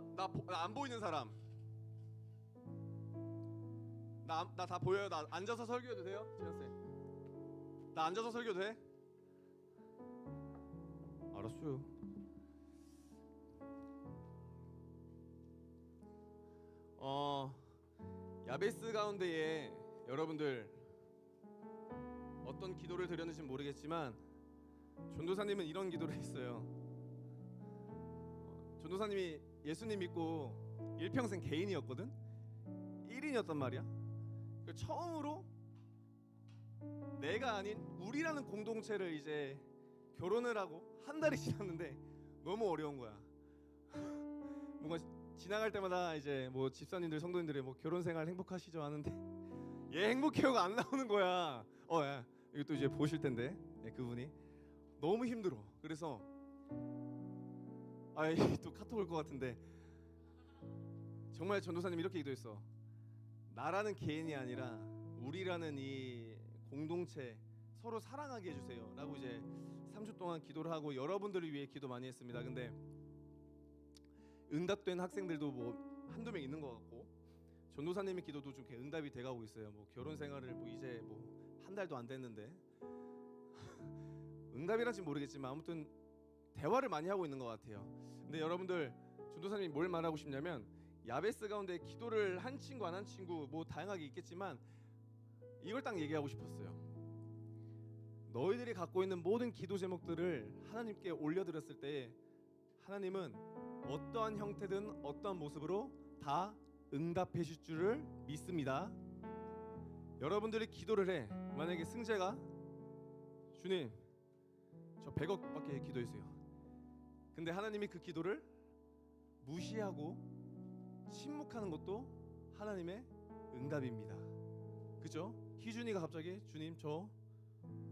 나나 안 보이는 사람. 나 나 다 보여요. 나 앉아서 설교해도 돼요, 재현 쌤? 나 앉아서 설교도 돼? 알았어요. 어 야베스 가운데에 여러분들 어떤 기도를 드렸는지 는 모르겠지만 전도사님은 이런 기도를 했어요. 어, 전도사님이 예수님 믿고 일평생 개인이었거든. 1인이었단 말이야. 그 처음으로 내가 아닌 우리라는 공동체를 이제 결혼을 하고 한 달이 지났는데 너무 어려운 거야. 뭔가 지나갈 때마다 이제 뭐 집사님들 성도님들의 뭐 결혼 생활 행복하시죠 하는데 얘 행복해요가 안 나오는 거야. 어, 야, 또 이제 보실 텐데 예, 그분이 너무 힘들어. 그래서 아이 또 카톡 올 것 같은데 정말 전도사님 이렇게 기도했어. 나라는 개인이 아니라 우리라는 이 공동체 서로 사랑하게 해주세요라고 이제 3주 동안 기도를 하고 여러분들을 위해 기도 많이 했습니다. 근데 응답된 학생들도 뭐 한두 명 있는 것 같고 전도사님의 기도도 좀 응답이 돼가고 있어요. 뭐 결혼 생활을 뭐 이제 뭐 한 달도 안 됐는데 응답이란지 모르겠지만 아무튼 대화를 많이 하고 있는 것 같아요. 근데 여러분들 전도사님이 뭘 말하고 싶냐면 야베스 가운데 기도를 한 친구 안 한 친구 뭐 다양하게 있겠지만 이걸 딱 얘기하고 싶었어요. 너희들이 갖고 있는 모든 기도 제목들을 하나님께 올려드렸을 때 하나님은 어떠한 형태든 어떠한 모습으로 다 응답해 줄 줄을 믿습니다. 여러분들이 기도를 해. 만약에 승재가 주님 저 100억밖에 기도했어요. 근데 하나님이 그 기도를 무시하고 침묵하는 것도 하나님의 응답입니다. 그죠? 희준이가 갑자기 주님 저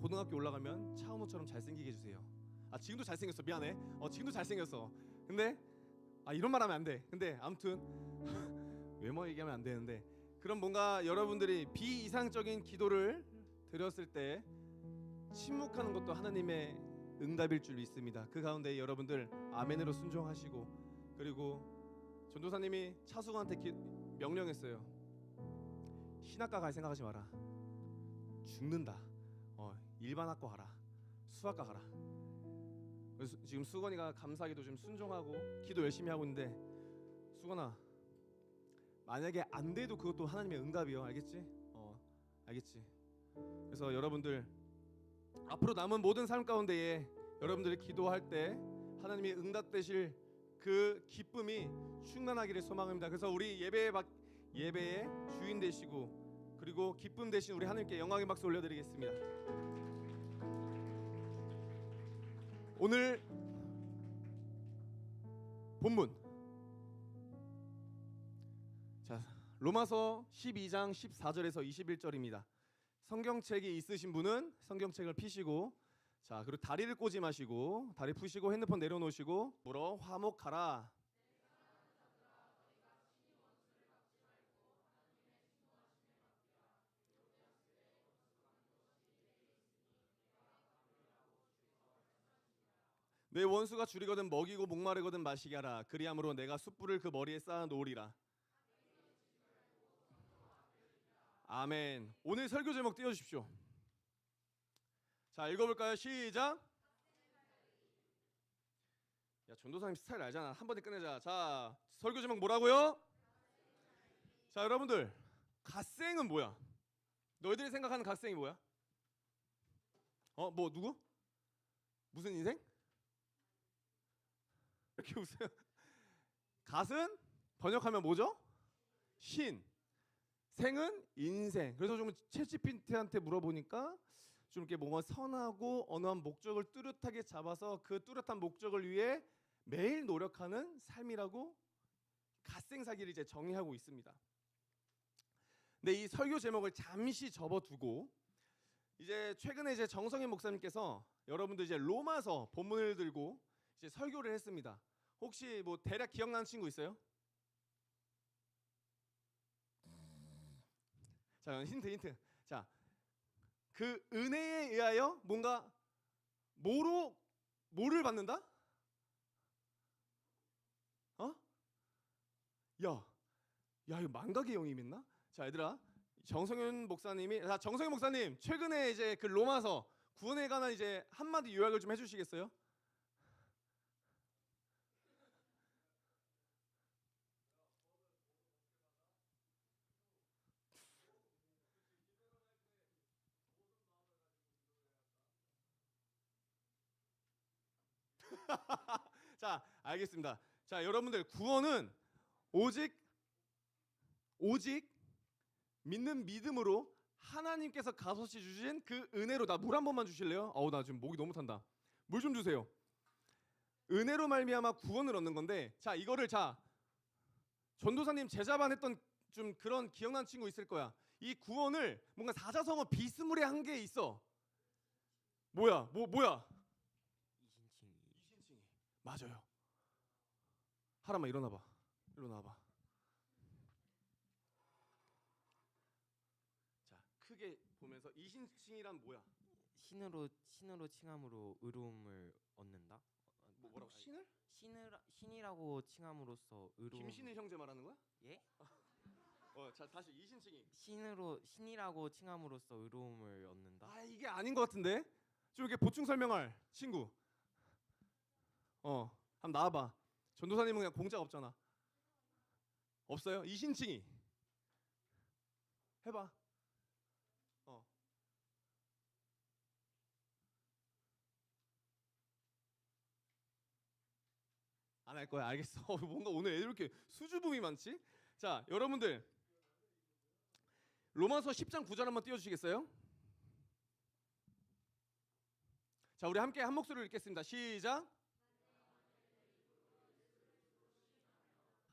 고등학교 올라가면 차은우처럼 잘생기게 해주세요. 아 지금도 잘생겼어 미안해. 어 지금도 잘생겼어. 근데 아 이런 말 하면 안 돼. 근데 아무튼 외모 얘기하면 안 되는데 그럼 뭔가 여러분들이 비이상적인 기도를 드렸을 때 침묵하는 것도 하나님의 응답일 줄 믿습니다. 그 가운데 여러분들 아멘으로 순종하시고 그리고 전도사님이 차수관한테 기, 명령했어요. 신학과 갈 생각하지 마라. 죽는다. 어, 일반 학과 가라. 수학과 가라. 그래서 지금 수건이가 감사하게도 좀 순종하고 기도 열심히 하고 있는데 수건아 만약에 안 돼도 그것도 하나님의 응답이요 알겠지? 어 알겠지? 그래서 여러분들 앞으로 남은 모든 삶 가운데에 여러분들이 기도할 때 하나님이 응답되실 그 기쁨이 충만하기를 소망합니다. 그래서 우리 예배의 박, 예배의 주인 되시고 그리고 기쁨 되신 우리 하나님께 영광의 박수 올려드리겠습니다. 오늘 본문 자 로마서 12장 14절에서 21절입니다. 성경책이 있으신 분은 성경책을 피시고 자 그리고 다리를 꼬지 마시고 다리 푸시고 핸드폰 내려놓으시고 물어 화목하라. 내 원수가 줄이거든 먹이고 목마르거든 마시게 하라. 그리함으로 내가 숯불을 그 머리에 쌓아 놓으리라. 아멘. 오늘 설교 제목 띄워주십시오. 자 읽어볼까요? 시작. 야 전도사님 스타일 알잖아. 한 번에 끝내자. 자 설교 제목 뭐라고요? 자 여러분들 갓생은 뭐야? 너희들이 생각하는 갓생이 뭐야? 어 뭐 누구? 무슨 인생? 이렇게 웃어요. 갓은 번역하면 뭐죠? 신. 생은 인생. 그래서 좀 채찌피트한테 물어보니까 좀 이렇게 뭔가 선하고 언어한 목적을 뚜렷하게 잡아서 그 뚜렷한 목적을 위해 매일 노력하는 삶이라고 갓생사기를 이제 정의하고 있습니다. 근데 이 설교 제목을 잠시 접어두고 이제 최근에 이제 정성현 목사님께서 여러분들 이제 로마서 본문을 들고 이제 설교를 했습니다. 혹시 뭐 대략 기억나는 친구 있어요? 자 힌트 힌트. 자 그 은혜에 의하여 뭔가 뭐로 뭐를 받는다? 어? 야, 야 이거 망각의 영이 있나? 자 얘들아 정성윤 목사님이 자 정성윤 목사님 최근에 이제 그 로마서 구원에 관한 이제 한마디 요약을 좀 해주시겠어요? 자 알겠습니다. 자 여러분들 구원은 오직 오직 믿는 믿음으로 하나님께서 가소시 주신 그 은혜로 나 물 한 번만 주실래요? 어우 나 지금 목이 너무 탄다. 물 좀 주세요. 은혜로 말미암아 구원을 얻는 건데 자 이거를 자 전도사님 제자반 했던 좀 그런 기억나는 친구 있을 거야. 이 구원을 뭔가 사자성어 비스무리한 게 있어. 뭐야? 뭐 뭐야? 맞아요. 하람아 일어나 봐. 일어나 봐. 자 크게 보면서 이신칭이란 뭐야? 신으로 신으로 칭함으로 의로움을 얻는다. 어, 뭐 뭐라고 신을? 신을 신이라고 칭함으로써 의로움. 김신의 형제 말하는 거야? 예? 어, 자 다시 이신칭이. 신으로 신이라고 칭함으로써 의로움을 얻는다. 아 이게 아닌 것 같은데? 좀 이렇게 보충 설명할 친구. 어, 한번 나와봐. 전도사님은 그냥 공짜가 없잖아. 없어요? 이신칭이. 해봐. 어. 안 할 거야. 알겠어. 어, 뭔가 오늘 이렇게 수줍음이 많지? 자, 여러분들 로마서 10장 9절 한번 띄워 주시겠어요? 자, 우리 함께 한 목소리로 읽겠습니다. 시작.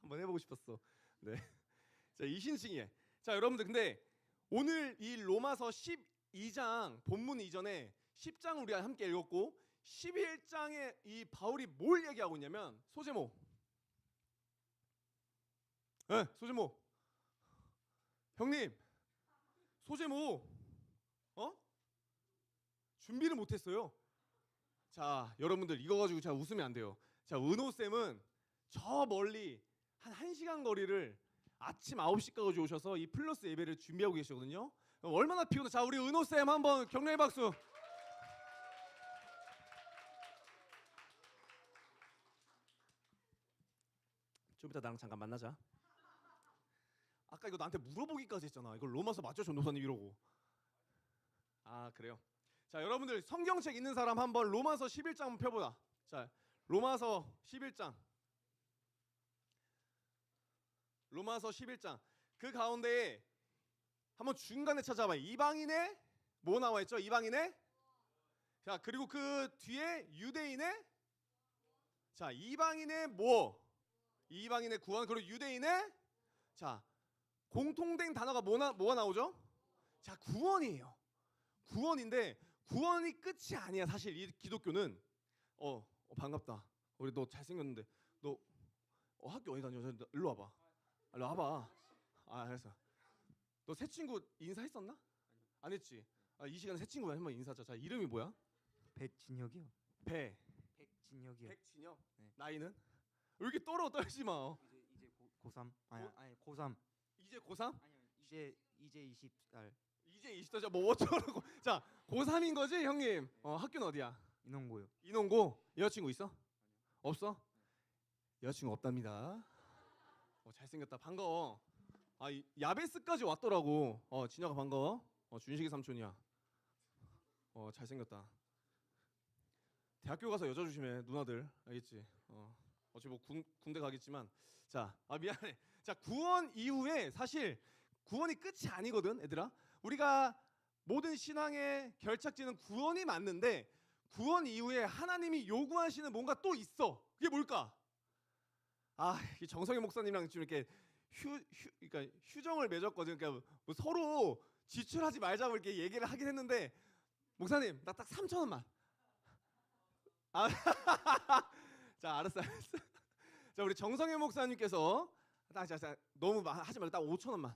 한번 해보고 싶었어. 네. 자, 이신칭이에. 자, 여러분들 근데 오늘 이 로마서 12장 본문 이전에 10장 우리가 함께 읽었고 11장에 이 바울이 뭘 얘기하고 있냐면 소제모. 네, 소제모. 형님, 소제모. 어? 준비를 못했어요. 자, 여러분들 이거 가지고 자 웃으면 안 돼요. 자, 은호 쌤은 저 멀리 한 1시간 거리를 아침 9시까지 오셔서 이 플러스 예배를 준비하고 계시거든요. 얼마나 피곤해. 자, 우리 은호 쌤 한번 격려의 박수. 좀 이따 나랑 잠깐 만나자. 아까 이거 나한테 물어보기까지 했잖아. 이걸 로마서 맞죠, 전도사님 이러고. 아, 그래요. 자, 여러분들 성경책 있는 사람 한번 로마서 11장 한번 펴보자. 자, 로마서 11장. 로마서 11장. 그 가운데에 한번 중간에 찾아봐. 이방인의 뭐 나와 있죠? 이방인의 자, 그리고 그 뒤에 유대인의 자, 이방인의 뭐? 이방인의 구원 그리고 유대인의 자, 공통된 단어가 뭐나 뭐가 나오죠? 자, 구원이에요. 구원인데 구원이 끝이 아니야. 사실 이 기독교는 어, 어 반갑다. 우리 너 잘생겼는데 너 어, 학교 어디 다녀? 너 일로 와봐. 아, 일로 와봐. 아, 알았어. 너새 친구 인사했었나? 안 했지. 아, 이 시간에 새 친구 한번 인사하자. 자, 이름이 뭐야? 백진혁이요. 배. 백진혁이요. 백진혁. 네. 나이는? 왜 이렇게 떨어 떨지 마. 이제 이제 고, 고3 아니 고- 아니 고3 이제 고3? 아니요 이제 이제 20살 이제 20대 뭐 어쩌라고. 자, 고3인 거지, 형님? 어, 학교는 어디야? 인원고요. 인원고 여자친구 있어? 없어? 여자친구 없답니다. 어, 잘생겼다. 반가워. 아, 이- 야베스까지 왔더라고. 어, 진혁아 반가워. 어, 준식이 삼촌이야. 어, 잘생겼다. 대학교 가서 여자 조심해, 누나들. 알겠지? 어, 어차피 뭐 군, 군대 가겠지만. 자, 아 미안해. 자, 구원 이후에 사실 구원이 끝이 아니거든, 얘들아. 우리가 모든 신앙의 결착지는 구원이 맞는데 구원 이후에 하나님이 요구하시는 뭔가 또 있어. 그게 뭘까? 아, 이 정성희 목사님이랑 지금 이렇게 휴, 휴 그러니까 휴정을 맺었거든. 그러니까 뭐 서로 지출하지 말자고 이렇게 얘기를 하긴 했는데 목사님, 나 딱 3천 원만. 아, 자, 알았어, 알았어. 자, 우리 정성희 목사님께서 딱, 자, 자, 너무 마- 하지 말고 딱 5천 원만.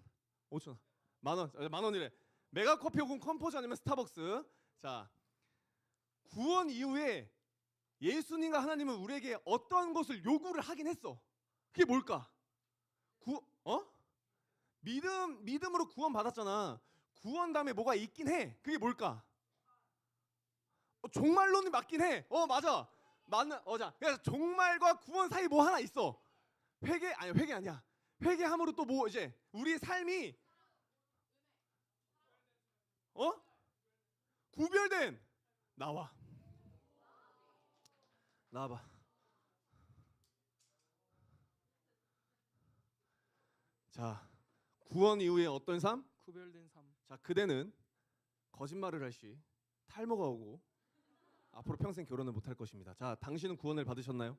5천 원. 만 원, 어, 만 원이래. 메가 커피 혹은 컴포즈 아니면 스타벅스. 자, 구원 이후에 예수님과 하나님은 우리에게 어떤 것을 요구를 하긴 했어. 그게 뭘까? 구 어? 믿음 믿음으로 구원 받았잖아. 구원 다음에 뭐가 있긴 해. 그게 뭘까? 어, 종말론이 맞긴 해. 어 맞아. 맞는 어자. 그래서 종말과 구원 사이 뭐 하나 있어. 회개 아니 회개 아니야. 회개함으로 또 뭐 이제 우리 삶이 어? 구별된 나와 나와봐. 자 구원 이후에 어떤 삶? 구별된 삶. 자 그대는 거짓말을 할 시 탈모가 오고 앞으로 평생 결혼을 못할 것입니다. 자 당신은 구원을 받으셨나요?